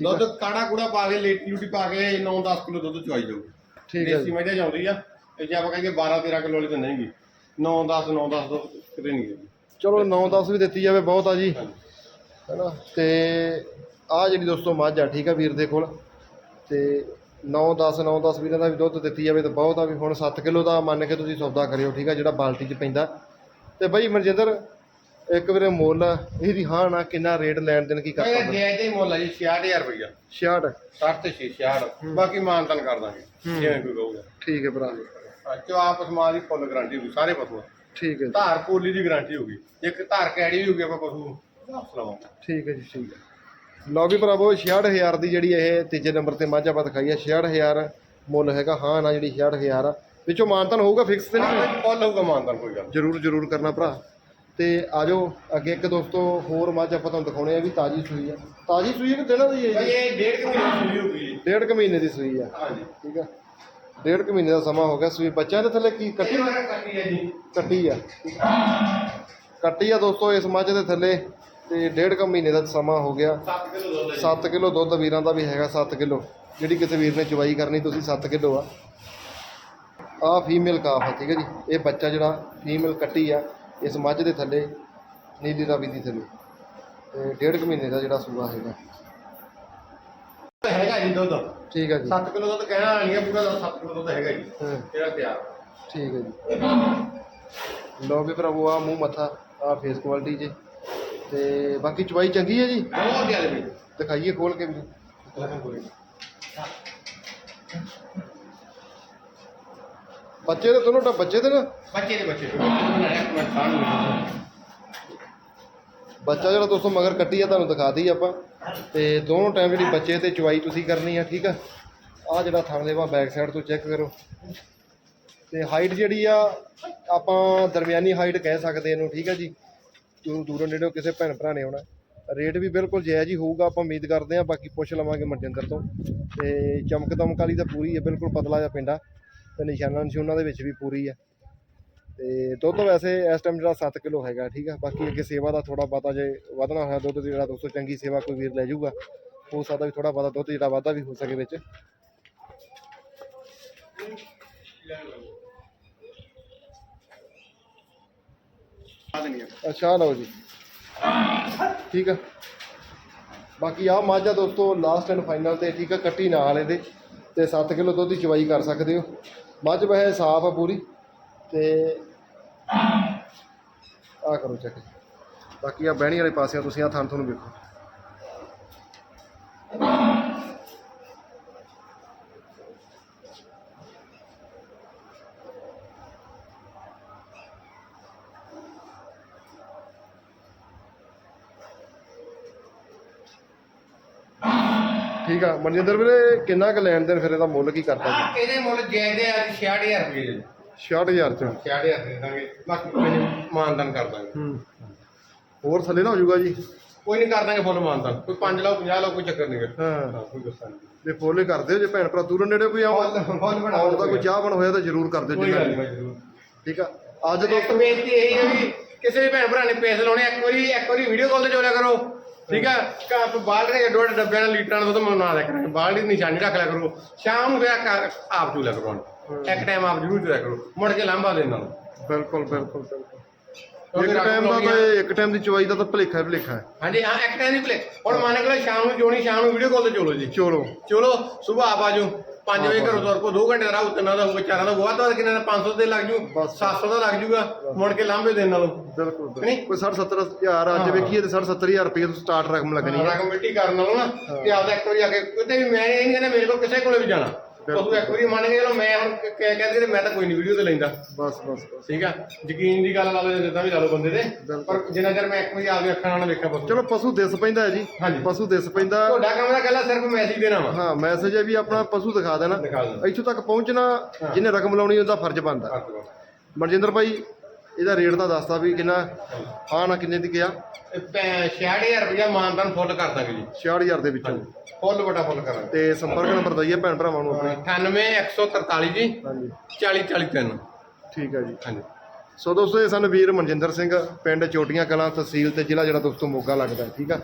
S2: ਦੁੱਧ ਕਾੜਾ ਕੂੜਾ ਪਾ ਕੇ ਲੇਟੀ ਲੂਟੀ ਪਾ ਕੇ 9-10 ਕਿਲੋ ਦੁੱਧ ਚਵਾਈ ਜਾਊ
S1: ਠੀਕ ਹੈ
S2: ਦੇਸੀ
S1: ਜੀ।
S2: ਮੱਝ ਜਾਂਦੀ ਆ। ਤੇ ਜੇ ਆਪਾਂ ਕਹਿੰਗੇ 12-13 ਕਿਲੋ ਵਾਲੀ ਤਾਂ ਨਹੀਂ ਗੀ 9-10 9-10 ਦੁੱਧ ਕਿਤੇ ਨਹੀਂ ਗਈ
S1: ਚਲੋ 9-10 ਵੀ ਦਿੱਤੀ ਜਾਵੇ ਬਹੁਤ ਆ ਜੀ।
S2: ਹਾਂਜੀ।
S1: ਹੈਨਾ? ਤੇ ਆ ਜਿਹੜੀ ਦੋਸਤੋ ਮੱਝ ਆ ਠੀਕ ਆ ਵੀਰ ਦੇ ਕੋਲ। ਤੇ 9 10 9 10 ਵੀਰਾਂ ਦਾ ਵੀ ਦੁੱਧ ਦਿੱਤੀ ਜਾਵੇ ਤਾਂ ਬਹੁਤ ਆ ਵੀ ਹੁਣ 7 ਕਿਲੋ ਦਾ ਮੰਨ ਕੇ ਤੁਸੀਂ ਸੌਦਾ ਕਰਿਓ ਠੀਕ ਆ ਜਿਹੜਾ ਬਾਲਟੀ 'ਚ ਪੈਂਦਾ। ਤੇ ਬਾਈ ਮਨਜਿੰਦਰ ਇੱਕ ਵੀਰੇ ਮੁੱਲ ਇਹਦੀ ਹਾਂ ਨਾ ਕਿੰਨਾ ਰੇਟ ਲੈਣ ਦੇਣ ਕੀ
S2: ਇਹਦਾ
S1: ਕਰਦਾ
S2: ਜੈ ਤੇ ਮੁੱਲ ਆ ਜੀ 66000 ਰੁਪਈਆ।
S1: 66
S2: 60 ਤੇ 6 66 ਬਾਕੀ ਮਾਨਤਨ ਕਰ ਦਾਂਗੇ ਜਿਵੇਂ ਕੋਈ ਕਹੂਗਾ।
S1: ਠੀਕ ਹੈ ਭਰਾ
S2: ਚਵਾਪ ਸਮਾਜ ਦੀ ਫੁੱਲ ਗਾਰੰਟੀ ਹੋਊਗੀ ਸਾਰੇ ਪਸ਼ੂਆਂ।
S1: ਠੀਕ ਹੈ ਜੀ,
S2: ਧਾਰ ਪੋਲੀ ਦੀ ਗਾਰੰਟੀ ਹੋਊਗੀ ਇੱਕ ਧਾਰ ਕੈੜੀ ਵੀ ਹੋਊਗੀ ਆਪਾਂ ਪਸ਼ੂ
S1: ਠੀਕ ਹੈ ਜੀ ਠੀਕ ਹੈ। ਲਓ ਵੀ ਭਰਾਵੋ 66000 ਦੀ ਜਿਹੜੀ ਇਹ ਤੀਜੇ ਨੰਬਰ ਤੇ ਮੱਝ ਆਪਾਂ ਦਿਖਾਈ ਆ 66000 ਮੁੱਲ ਹੈਗਾ ਹਾਂ ਨਾ ਜਿਹੜੀ 66000 ਆ। ਵਿੱਚੋਂ ਮਾਨਤਨ ਹੋਊਗਾ ਫਿਕਸ ਤੇ ਨਹੀਂ?
S2: ਫੁੱਲ ਹੋਊਗਾ ਮਾਨਤਨ ਕੋਈ ਗੱਲ।
S1: ਜਰੂਰ ਜਰੂਰ ਕਰਨਾ ਭਰਾ। ਤੇ ਆਜੋ ਅੱਗੇ ਇੱਕ ਦੋਸਤੋ ਹੋਰ ਮੱਝ ਆਪਾਂ ਤੁਹਾਨੂੰ ਦਿਖਾਉਣੇ ਆ ਵੀ ਤਾਜੀ ਸੂਈ ਆ। ਤਾਜੀ ਸੂਈ ਕਿ ਦਿਨਾਂ ਦੀ ਹੈ
S2: ਭਾਈ
S1: ਜੀ
S2: ਇਹ ਡੇਢ ਕੁ ਮਹੀਨੇ ਦੀ ਸੂਈ ਹੋਊਗੀ ਜੀ।
S1: ਡੇਢ ਕੁ ਮਹੀਨੇ ਦੀ ਸੂਈ ਆ।
S2: ਹਾਂਜੀ।
S1: ਠੀਕ ਆ। ਡੇਢ ਕੁ ਮਹੀਨੇ ਦਾ ਸਮਾਂ ਹੋ ਗਿਆ ਸੂਈ। ਬੱਚਿਆਂ ਦੇ ਥੱਲੇ ਕੀ ਕੱਟੀ?
S2: ਵਾਰ ਕੱਟੀ ਹੈ ਜੀ।
S1: ਕੱਟੀ ਆ। ਕੱਟੀ ਆ ਦੋਸਤੋ ਇਸ ਮੱਝ ਦੇ ਥੱਲੇ ਤੇ ਡੇਢ ਕੁ ਮਹੀਨੇ ਦਾ ਸਮਾਂ ਹੋ ਗਿਆ।
S2: 7 ਕਿਲੋ ਦੁੱਧ ਹੈ ਜੀ।
S1: 7 ਕਿਲੋ ਦੁੱਧ ਵੀਰਾਂ ਦਾ ਵੀ ਹੈਗਾ 7 ਕਿਲੋ। ਜਿਹੜੀ ਕਿਸੇ ਵੀਰ ਨੇ ਚਵਾਈ ਕਰਨੀ ਤੁਸੀਂ 7 ਕਿਲੋ ਆ। ਆ ਫੀਮੇਲ ਕਾਫ ਆ ਠੀਕ ਹੈ ਜੀ। ਇਹ ਬੱਚਾ ਜਿਹੜਾ ਫੀਮੇਲ ਕੱਟੀ ਆ। ਇਸ ਮੱਝ ਦੇ ਥੱਲੇ ਨੀਲੀ ਰਾਵੀ ਦੀ ਥੱਲੇ ਤੇ ਡੇਢ ਕੁ ਮਹੀਨੇ ਦਾ ਜਿਹੜਾ ਸੂਆ ਹੈਗਾ।
S2: ਹੈਗਾ ਜੀ ਦੁੱਧ।
S1: ਠੀਕ ਹੈ ਜੀ।
S2: 7 ਕਿਲੋ ਦੁੱਧ ਕਹਿਣਾ ਨਹੀਂ ਹੈ ਪੂਰਾ 7 ਕਿਲੋ ਦੁੱਧ ਹੈਗਾ ਜੀ।
S1: ਹਾਂ,
S2: ਤੇਰਾ ਤਿਆਰ।
S1: ਠੀਕ ਹੈ ਜੀ। ਲਓ ਵੀ ਭਰਾਵੋ ਆ ਮੂੰਹ ਮੱਥਾ ਆ ਫੇਸ ਕੁਆਲਿਟੀ ਜੇ। ਤੇ ਬਾਕੀ ਚਵਾਈ ਚੰਗੀ ਹੈ ਜੀ?
S2: ਬਹੁਤ
S1: ਦਿਖਾਈਏ ਖੋਲ ਕੇ ਵੀ। ਬੱਚੇ ਦੇ ਦੋਨੋਂ ਤਾਂ ਬੱਚੇ ਦੇ ਨਾ।
S2: ਬੱਚੇ ਦੇ ਬੱਚੇ ਖਾਣ ਨੂੰ
S1: ਬੱਚਾ ਜਿਹੜਾ ਦੋਸਤੋ ਮਗਰ ਕੱਟੀ ਆ ਤੁਹਾਨੂੰ ਦਿਖਾਤੀ ਆਪਾਂ। ਤੇ ਦੋਨੋਂ ਟਾਈਮ ਜਿਹੜੀ ਬੱਚੇ ਤੇ ਚਵਾਈ ਤੁਸੀਂ ਕਰਨੀ ਆ ਠੀਕ ਆ? ਆ ਜਿਹੜਾ ਥਣ ਦੇਵਾ ਬੈਕ ਸਾਈਡ ਤੋਂ ਚੈੱਕ ਕਰੋ। ਤੇ ਹਾਈਟ ਜਿਹੜੀ ਆ ਆਪਾਂ ਦਰਮਿਆਨੀ ਹਾਈਟ ਕਹਿ ਸਕਦੇ ਇਹਨੂੰ ਠੀਕ ਆ ਜੀ? ਦੂਰ ਦੂਰੋਂ ਨੇੜਿਓਂ ਕਿਸੇ ਭੈਣ ਭਰਾ ਨੇ ਆਉਣਾ। ਰੇਟ ਵੀ ਬਿਲਕੁਲ ਜਾਇਜ਼ ਹੀ ਹੋਊਗਾ ਆਪਾਂ ਉਮੀਦ ਕਰਦੇ ਆ ਬਾਕੀ ਪੁੱਛ ਲਵਾਂਗੇ ਮਨਜਿੰਦਰ ਤੋਂ। ਤੇ ਚਮਕ ਦਮਕ ਵਾਲੀ ਤਾਂ ਪੂਰੀ ਹੈ ਬਿਲਕੁਲ ਪਤਲਾ ਜਿਹਾ ਪਿੰਡਾ ਤੇ ਨਿਸ਼ਾਨਾਂ ਨਿਸ਼ੂਨਾਂ ਦੇ ਵਿੱਚ ਵੀ ਪੂਰੀ ਆ। ਤੇ ਦੁੱਧ ਵੈਸੇ ਇਸ ਟਾਈਮ ਜਿਹੜਾ 7 ਕਿਲੋ ਹੈਗਾ, ਠੀਕ ਆ। ਬਾਕੀ ਅੱਗੇ ਸੇਵਾ ਦਾ ਥੋੜਾ ਬਹੁਤਾ ਜੇ ਵਧਣਾ ਹੋਇਆ, ਦੁੱਧ ਦੀ ਜਿਹੜਾ ਦੋਸਤੋ ਚੰਗੀ ਸੇਵਾ ਕੋਈ ਵੀਰ ਲੈ ਜਾਊਗਾ। ਹੋ ਸਕਦਾ ਵੀ ਥੋੜਾ ਬਹੁਤਾ ਦੁੱਧ ਜਿਹੜਾ ਵਾਧਾ ਵੀ ਹੋ ਸਕੇ ਵਿੱਚ। ਅੱਛਾ ਲਓ ਜੀ। ਠੀਕ ਆ। ਬਾਕੀ ਆ ਮਾਝਾ ਦੋਸਤੋ ਲਾਸਟ ਐਂਡ ਫਾਈਨਲ ਤੇ, ਠੀਕ ਆ, ਕੱਟੀ ਨਾਲ ਇਹਦੇ। ਤੇ 7 ਕਿਲੋ ਦੁੱਧ ਦੀ ਚਵਾਈ ਕਰ ਸਕਦੇ ਹੋ। ਮੱਝ ਵੈਸੇ ਸਾਫ਼ ਆ ਪੂਰੀ ਤੇ ਆ ਕਰੋ ਚੈੱਕ ਬਾਕੀ ਆ ਬਹਿਣੀ ਵਾਲੇ ਪਾਸੇ ਤੁਸੀਂ ਆ ਥਾਂ ਤੁਹਾਨੂੰ ਵੇਖੋ। ਠੀਕ ਆ। ਮਨਜਿੰਦਰ ਵੀਰੇ ਕਿੰਨਾ ਕੁ ਲੈਣ ਦੇਣ ਫਿਰ ਇਹਦਾ ਮੁੱਲ ਕੀ ਕਰਦਾ
S2: ਆ ਇਹਦੇ ਮੁੱਲ ਹੈ ਅੱਜ 66000 ਰੁਪਏ ਜੀ
S1: 66000 ਚ।
S2: 66000 ਦੇ ਦਾਂਗੇ। ਬਾਕੀ ਕੋਈ ਨੀ, ਮਾਨਦਾਨ ਕਰ ਦਾਂਗੇ।
S1: ਹੂੰ। ਹੋਰ ਥੱਲੇ ਨਾ ਹੋ ਜਾਊਗਾ ਜੀ।
S2: ਕੋਈ ਨਹੀਂ ਕਰ ਦਾਂਗੇ ਫੁੱਲ ਮਾਨਦਾਨ ਕੋਈ 5 ਲਓ 50 ਲਓ ਕੋਈ ਚੱਕਰ ਨਹੀਂ ਗਾ।
S1: ਹਾਂ।
S2: ਹਾਂ ਕੋਈ ਗੁੱਸਾ ਨਹੀਂ।
S1: ਤੇ ਫੋਲੇ ਕਰ ਦਿਓ ਜੇ ਭੈਣ ਭਰਾ ਦੂਰੋਂ ਨੇੜੇ ਕੋਈ ਆਉਣ
S2: ਫੁੱਲ ਫੁੱਲ ਬਣਾ
S1: ਆਉਣ ਦਾ ਕੋਈ ਚਾਹ ਬਣ ਹੋਇਆ ਤਾਂ ਜ਼ਰੂਰ ਕਰ ਦਿਓ
S2: ਕੋਈ
S1: ਜੀ
S2: ਨਹੀਂ ਜ਼ਰੂਰ।
S1: ਠੀਕ ਆ। ਅੱਜ ਤੋਂ
S2: ਇੱਕ ਬੇਨਤੀ ਇਹ ਹੈ ਵੀ ਕਿਸੇ ਵੀ ਭੈਣ ਭਰਾ ਨੇ ਪੈਸੇ ਲਾਉਣੇ ਇੱਕ ਵਾਰੀ ਇੱਕ ਵਾਰੀ ਵੀਡੀਓ ਕਾਲ ਤੇ ਜੋੜਿਆ ਕਰੋ। ਠੀਕ ਆ ਘਰ ਤੋਂ ਬਾਲਟੀ ਦੇ ਡੋੜ ਡੱਬਿਆਂ ਨਾਲ ਲੀਟਰਾਂ ਦਾ ਦੁੱਧ ਮੰਗਵਾ ਲਿਆ ਕਰਾਂਗੇ ਬਾਲਟੀ ਦੀ ਨਿਸ਼ਾਨੀ ਰੱਖ ਲਿਆ ਕਰੋ। ਸ਼ਾਮ ਨੂੰ ਫਿਰ ਘਰ ਆਪ ਚੂਲਿਆ ਕਰੋ ਹੁਣ। ਇੱਕ ਟਾਈਮ ਆਪ ਜ਼ਰੂਰ ਚੂਲਿਆ ਕਰੋ। ਮੁੜ ਕੇ ਲਾਂਭਾ ਦੇ ਨਾਲ।
S1: ਬਿਲਕੁਲ ਬਿਲਕੁਲ ਬਿਲਕੁਲ। ਇੱਕ ਟਾਈਮ ਦਾ ਤਾਂ। ਇਹ- ਇੱਕ ਟਾਈਮ ਦੀ ਚਵਾਈ ਦਾ ਤਾਂ ਭਲੇਖਾ ਭਲੇਖਾ ਹੈ।
S2: ਹਾਂਜੀ ਹਾਂ ਇੱਕ ਟਾਈਮ ਦੀ ਪਲੇ ਹੁਣ ਮੰਨ ਲਓ ਸ਼ਾਮ ਨੂੰ ਜੋਣੀ ਸ਼ਾਮ ਨੂੰ ਵੀਡੀਓ ਕਾਲ ਤੇ ਚਲੋ ਜੀ।
S1: ਚਲੋ।
S2: ਚਲੋ ਸਵੇਰ ਆਪ ਆਜੋ 5 ਵਜੇ ਘਰੋਂ ਤੁਰ ਪੋ 2 ਘੰਟੇ ਦਾ ਰਾਹ ਉਤਨਾ ਦਾ ਹੋਊਗਾ ਚਾਰਾਂ ਦਾ ਤੋਂ ਵੱਧ ਕਿੰਨੇ ਦਾ 500 ਤੇ ਲੱਗ ਜੂ
S1: ਬਸ।
S2: 700 ਦਾ ਲੱਗ ਜੂਗਾ ਮੁੜ ਕੇ ਲਾਂਭੇ ਦੇਣ ਨਾਲੋਂ
S1: ਬਿਲਕੁਲ।
S2: ਨਹੀਂ?
S1: ਕੋਈ 60 70 ਹਜ਼ਾਰ ਅੱਜ
S2: ਹਾਂ।
S1: ਵੇਖੀਏ ਤੇ 60 70 ਹਜ਼ਾਰ ਰੁਪਏ ਤੋਂ ਸਟਾਰਟ ਰਕਮ ਲੱਗਣੀ ਹੈ
S2: ਰਕਮ ਮਿੱਟੀ ਕਰਨ ਨਾਲੋਂ ਨਾ ਤੇ ਆਪਦਾ ਇੱਕ ਵਾਰੀ ਆ ਕੇ ਕਿਤੇ ਵੀ ਮੈਂ ਇਹ ਨਹੀਂ ਕਹਿੰਦਾ ਮੇਰੇ ਕੋਲ ਕਿਸੇ ਕੋਲੇ ਵੀ ਜਾਣਾ ਤੁਸੀਂ ਇੱਕ ਵਾਰੀ ਮੰਨ ਕੇ ਚਲੋ ਮੈਂ ਹੁਣ ਕ- ਕਹਿ ਕਹਿੰਦੇ ਮੈਂ ਤਾਂ ਕੋਈ ਨਹੀਂ ਵੀਡੀਓ ਤੇ ਲੈਂਦਾ।
S1: ਬਸ ਬਸ ਬਸ।
S2: ਠੀਕ ਆ? ਯਕੀਨ ਦੀ ਗੱਲ ਲਾ ਲਓ ਜਿੱਦਾਂ ਵੀ ਲਾ ਲਓ ਬੰਦੇ ਤੇ।
S1: ਬਿਲਕੁਲ।
S2: ਪਰ ਜਿੰਨਾ ਚਿਰ ਮੈਂ ਇੱਕ ਵਾਰੀ ਆਪਦੀ ਅੱਖਾਂ ਨਾਲ ਵੇਖਿਆ ਬਸ
S1: ਚਲੋ ਪਸ਼ੂ ਦਿਸ ਪੈਂਦਾ ਹੈ ਜੀ। ਪਸ਼ੂ ਦਿਸ ਪੈਂਦਾ।
S2: ਤੁਹਾਡਾ ਕੰਮ ਗੱਲਾਂ ਸਿਰਫ ਮੈਸੇਜ ਦੇਣਾ ਵਾ।
S1: ਹਾਂ ਮੈਸੇਜ ਹੈ ਵੀ ਆਪਣਾ ਪਸ਼ੂ ਦਿਖਾ ਦੇਣਾ।
S2: ਦਿਖਾ ਦੇਣਾ।
S1: ਇੱਥੋਂ ਤੱਕ ਪਹੁੰਚਣਾ ਜਿਹਨੇ ਰਕਮ ਲਾਉਣੀ ਉਹਦਾ ਫਰਜ਼ ਬਣਦਾ। ਮਨਜਿੰਦਰ ਭਾਈ ਇਹਦਾ ਰੇਟ ਦਾ ਦੱਸਦਾ ਵੀ ਕਿੰਨਾ ਹਾਂ ਨਾ ਕਿੰਨੇ ਦੀ ਗਿਆ
S2: 66000 ਰੁਪਇਆ ਮਾਨਦਾਨ ਫੁੱਲ ਕਰ ਦਾਂਗੇ ਜੀ।
S1: 66000 ਦੇ ਵਿੱਚੋਂ।
S2: ਫੁੱਲ ਬਟਾ ਫੁੱਲ ਕਰਾਂਗੇ।
S1: ਤੇ ਸੰਪਰਕ ਨੰਬਰ ਦਈਏ ਭੈਣ ਭਰਾਵਾਂ ਨੂੰ ਆਪਣੇ।
S2: 98 143 ਜੀ।
S1: ਹਾਂਜੀ।
S2: 40 43
S1: ਠੀਕ ਹੈ ਜੀ।
S2: ਹਾਂਜੀ।
S1: ਸੋ ਦੋਸਤੋ ਇਹ ਸਨ ਵੀਰ ਮਨਜਿੰਦਰ ਸਿੰਘ ਪਿੰਡ ਚੋਟੀਆਂ ਕਲਾਂ ਤਹਿਸੀਲ ਤੇ ਜ਼ਿਲ੍ਹਾ ਜਿਹੜਾ ਦੋਸਤੋ ਮੋਗਾ ਲੱਗਦਾ ਹੈ, ਠੀਕ ਆ?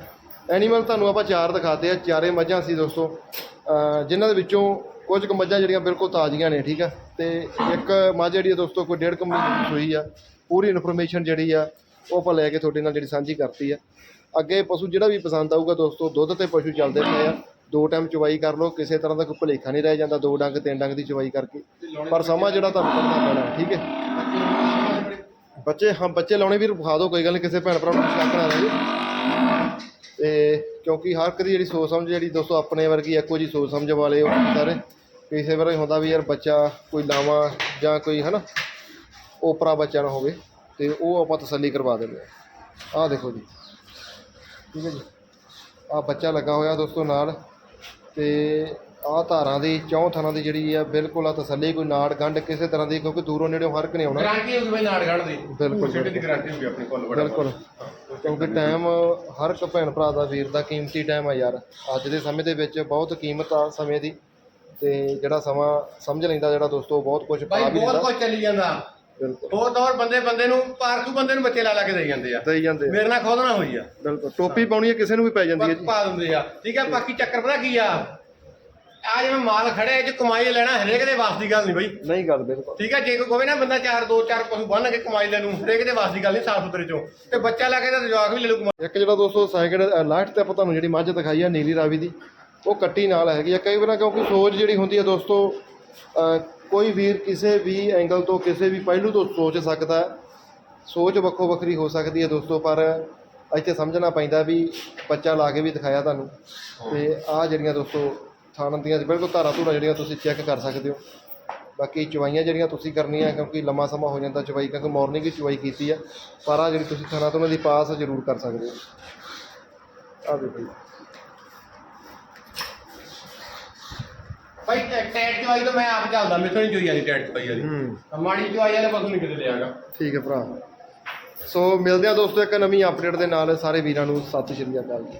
S1: ਐਨੀਮਲ ਤੁਹਾਨੂੰ ਆਪਾਂ ਚਾਰ ਦਿਖਾਤੇ ਆ ਚਾਰੇ ਮੱਝਾਂ ਸੀ ਦੋਸਤੋ। ਜਿਨ੍ਹਾਂ ਦੇ ਵਿੱਚੋਂ ਕੁਝ ਕੁ ਮੱਝਾਂ ਜਿਹੜੀਆਂ ਬਿਲਕੁਲ ਤਾਜ਼ੀਆਂ ਨੇ ਠੀਕ ਆ? ਤੇ ਇੱਕ ਮੱਝ ਜਿਹੜੀ ਆ ਦੋਸਤੋ, ਕੋਈ ਡੇਢ ਕੁ ਮਹੀਨੇ ਦੀ ਸੂਈ ਆ, ਪੂਰੀ ਇਨਫੋਰਮੇਸ਼ਨ ਜਿਹੜੀ ਆ, ਉਹ ਆਪਾਂ ਲੈ ਕੇ ਤੁਹਾਡੇ ਨਾਲ ਜਿਹੜੀ ਸਾਂਝੀ ਕਰਤੀ ਆ। ਅੱਗੇ ਪਸ਼ੂ ਜਿਹੜਾ ਵੀ ਪਸੰਦ ਆਊਗਾ ਦੋਸਤੋ, ਦੁੱਧ ਤੇ ਪਸ਼ੂ ਚੱਲਦੇ ਪਏ ਆ। ਦੋ ਟਾਈਮ ਚਵਾਈ ਕਰ ਲਓ, ਕਿਸੇ ਤਰ੍ਹਾਂ ਦਾ ਕੋਈ ਭੁਲੇਖਾ ਨਹੀਂ ਰਹਿ ਜਾਂਦਾ, ਦੋ ਡੰਗ, ਤਿੰਨ ਡੰਗ ਦੀ ਚਵਾਈ ਕਰਕੇ। ਪਰ ਸਮਾਂ ਜਿਹੜਾ ਤੁਹਾਨੂੰ ਕੱਢਣਾ ਪੈਣਾ, ਠੀਕ ਹੈ? ਬੱਚੇ, ਹਾਂ, ਬੱਚੇ ਲਾਉਣੇ ਵੀ ਵਿਖਾ ਦਿਓ, ਕੋਈ ਗੱਲ ਨਹੀਂ, ਕਿਸੇ ਭੈਣ ਭਰਾ ਨੂੰ ਸ਼ੱਕ ਨਾ ਰਹੇ ਤੇ ਕਿਉਂਕਿ ਹਰ ਇੱਕ ਦੀ ਜਿਹੜੀ ਸੋਚ ਸਮਝ, ਜਿਹੜੀ ਦੋਸਤੋ, ਆਪਣੇ ਵਰਗੀ ਇੱਕੋ ਜੀ ਸੋਚ ਸਮਝ ਵਾਲੇ ਉਹ ਸਾਰੇ। ਕਿਸੇ ਵਾਰ ਹੁੰਦਾ ਵੀ ਯਾਰ ਬੱਚਾ ਕੋਈ ਲਾਵਾਂ ਜਾਂ ਕੋਈ ਹਨਾ ਓਪਰਾ ਬੱਚਾ ਨਾ ਹੋਵੇ ਤੇ ਉਹ ਆਪਾਂ ਤਸੱਲੀ ਕਰਵਾ ਦਿੰਦੇ ਆ ਆਹ ਦੇਖੋ ਜੀ। ਠੀਕ ਹੈ ਜੀ। ਆਹ ਬੱਚਾ ਲੱਗਾ ਹੋਇਆ ਦੋਸਤੋ ਨਾਲ ਤੇ ਆਹ ਧਾਰਾਂ ਦੀ ਚੌਂ ਥਾਂ ਦੀ ਜਿਹੜੀ ਆ ਬਿਲਕੁਲ ਆ ਤਸੱਲੀ ਕੋਈ ਨਾੜ ਗੰਢ ਕਿਸੇ ਤਰ੍ਹਾਂ ਦੀ ਕਿਉਂਕਿ ਦੂਰੋਂ ਨੇੜਿਓਂ ਹਰ ਇੱਕ ਨਹੀਂ ਆਉਣਾ।
S2: ਗਾਰੰਟੀ ਹੋਊਗੀ ਬਈ ਨਾੜ ਗੜ ਦੀ।
S1: ਬਿਲਕੁਲ,
S2: ਛੋਟੀ ਦੀ ਗਾਰੰਟੀ ਹੋਊਗੀ ਆਪਣੇ ਕੋਲ ਬੜਾ
S1: ਬਿਲਕੁਲ। ਕਿਉਂਕਿ ਟਾਈਮ ਹਰ ਇੱਕ ਭੈਣ ਭਰਾ ਦਾ ਵੀਰ ਦਾ ਕੀਮਤੀ ਟਾਈਮ ਆ ਯਾਰ। ਅੱਜ ਦੇ ਸਮੇਂ ਦੇ ਵਿੱਚ ਬਹੁਤ ਕੀਮਤ ਆ ਸਮੇਂ ਦੀ। ਤੇ ਜਿਹੜਾ ਸਮਾਂ ਸਮਝ ਲੈਂਦਾ ਜਿਹੜਾ ਦੋਸਤੋ ਬਹੁਤ ਕੁਝ ਪਾ
S2: ਬਾਈ
S1: ਵੀ
S2: ਬਹੁਤ ਕੁਝ ਚੱਲੀ ਜਾਂਦਾ।
S1: ਬਿਲਕੁਲ।
S2: ਹੋਰ ਦੌਰ ਬੰਦੇ ਬੰਦੇ ਨੂੰ ਪਾਰਕੂ ਬੰਦੇ ਨੂੰ ਬੱਚੇ ਲਾ ਲਾ ਕੇ ਦੇਈ ਜਾਂਦੇ ਆ।
S1: ਦੇਈ ਜਾਂਦੇ ਆ।
S2: ਮੇਰੇ ਨਾਲ ਖੁਦ ਨਾ ਹੋਈ ਆ।
S1: ਬਿਲਕੁਲ। ਟੋਪੀ ਪਾਉਣੀ ਹੈ ਕਿਸੇ ਨੂੰ ਵੀ ਪੈ ਜਾਂਦੀ ਹੈ ਜੀ।
S2: ਪਾ ਦਿੰਦੇ ਆ। ਠੀਕ ਹੈ ਬਾਕੀ ਚੱਕਰ ਪਤਾ ਕੀ ਆ? ਆ ਜਿਵੇਂ ਮਾਲ ਖੜਿਆ ਇਹ ਚ ਕਮਾਈ ਲੈਣਾ ਹਰੇਕ ਦੇ ਵਾਸ ਦੀ ਗੱਲ ਨਹੀਂ ਬਈ।
S1: ਨਹੀਂ ਗੱਲ ਬਿਲਕੁਲ।
S2: ਠੀਕ ਹੈ ਜੇ ਕੋਈ ਕਹੇ ਨਾ ਬੰਦਾ ਚਾਰ ਦੋ ਚਾਰ ਪਸ਼ੂ ਬੰਨ ਕੇ ਕਮਾਈ ਲੈ ਲੂ ਹਰੇਕ ਦੇ ਵਾਸ ਦੀ ਗੱਲ ਨਹੀਂ ਸਾਫ਼ ਸੁਥਰੇ ਚੋਂ। ਤੇ ਬੱਚਾ ਲਾ ਕੇ ਤਾਂ ਜਵਾਕ ਵੀ ਲੈ ਲੂ ਕਮਾਈ
S1: ਇੱਕ ਜਿਹੜਾ ਦੋਸਤੋ ਸੈਕਿੰਡ ਲਾਸਟ ਤੇ ਆਪਾਂ ਤੁਹਾਨੂੰ ਜਿਹੜੀ ਮੱਝ ਦਿਖਾਈ ਆ ਨੀਲੀ ਰਾਵੀ ਦੀ। ਉਹ ਕੱਟੀ ਨਾਲ ਹੈਗੀ ਆ। ਕਈ ਵਾਰ ਕਿਉਂਕਿ ਸੋਚ ਜਿਹੜੀ ਹੁੰਦੀ ਆ ਦੋਸਤੋ ਕੋਈ ਵੀਰ ਕਿਸੇ ਵੀ ਐਂਗਲ ਤੋਂ, ਕਿਸੇ ਵੀ ਪਹਿਲੂ ਤੋਂ ਸੋਚ ਸਕਦਾ ਸੋਚ ਵੱਖੋ ਵੱਖਰੀ ਹੋ ਸਕਦੀ ਹੈ ਦੋਸਤੋ, ਪਰ ਇੱਥੇ ਸਮਝਣਾ ਪੈਂਦਾ ਵੀ ਬੱਚਾ ਲਾ ਕੇ ਵੀ ਦਿਖਾਇਆ ਤੁਹਾਨੂੰ। ਤੇ ਆਹ ਜਿਹੜੀਆਂ ਦੋਸਤੋ ਥਾਣ ਦੀਆਂ, ਬਿਲਕੁਲ ਧਾਰਾ ਧੂਰਾ ਜਿਹੜੀਆਂ ਤੁਸੀਂ ਚੈੱਕ ਕਰ ਸਕਦੇ ਹੋ। ਬਾਕੀ ਚਵਾਈਆਂ ਜਿਹੜੀਆਂ ਤੁਸੀਂ ਕਰਨੀਆਂ, ਕਿਉਂਕਿ ਲੰਮਾ ਸਮਾਂ ਹੋ ਜਾਂਦਾ ਚਵਾਈ, ਕਿਉਂਕਿ ਮਾਰਨਿੰਗ ਹੀ ਚਵਾਈ ਕੀਤੀ ਆ। ਪਰ ਆ ਜਿਹੜੀ ਤੁਸੀਂ ਥਾਣਾ ਤੋਂ ਉਹਨਾਂ ਦੀ ਪਾਸ ਜ਼ਰੂਰ ਕਰ ਸਕਦੇ ਹੋ। ਆ ਦੇਖੋ
S2: ਭਾਈ ਟੈਟ ਚਵਾਈ ਤਾਂ ਮੈਂ ਆਪ ਚੱਲਦਾ ਮੇਥੋਂ ਨਹੀਂ ਚੋਈ ਜਾਂਦੀ ਟੈਟ ਚਵਾਈ ਵਾਲੀ।
S1: ਹੂੰ।
S2: ਮਾੜੀ ਚਵਾਈ ਵਾਲੇ ਪਸ਼ੂ ਨਹੀਂ ਕਿਤੇ ਲਿਆਗਾ
S1: ਠੀਕ ਹੈ ਭਰਾ। ਸੋ ਮਿਲਦੇ ਆ ਦੋਸਤੋ ਇੱਕ ਨਵੀਂ ਅਪਡੇਟ ਦੇ ਨਾਲ ਸਾਰੇ ਵੀਰਾਂ ਨੂੰ। ਸਤਿ ਸ਼੍ਰੀ ਅਕਾਲ ਜੀ।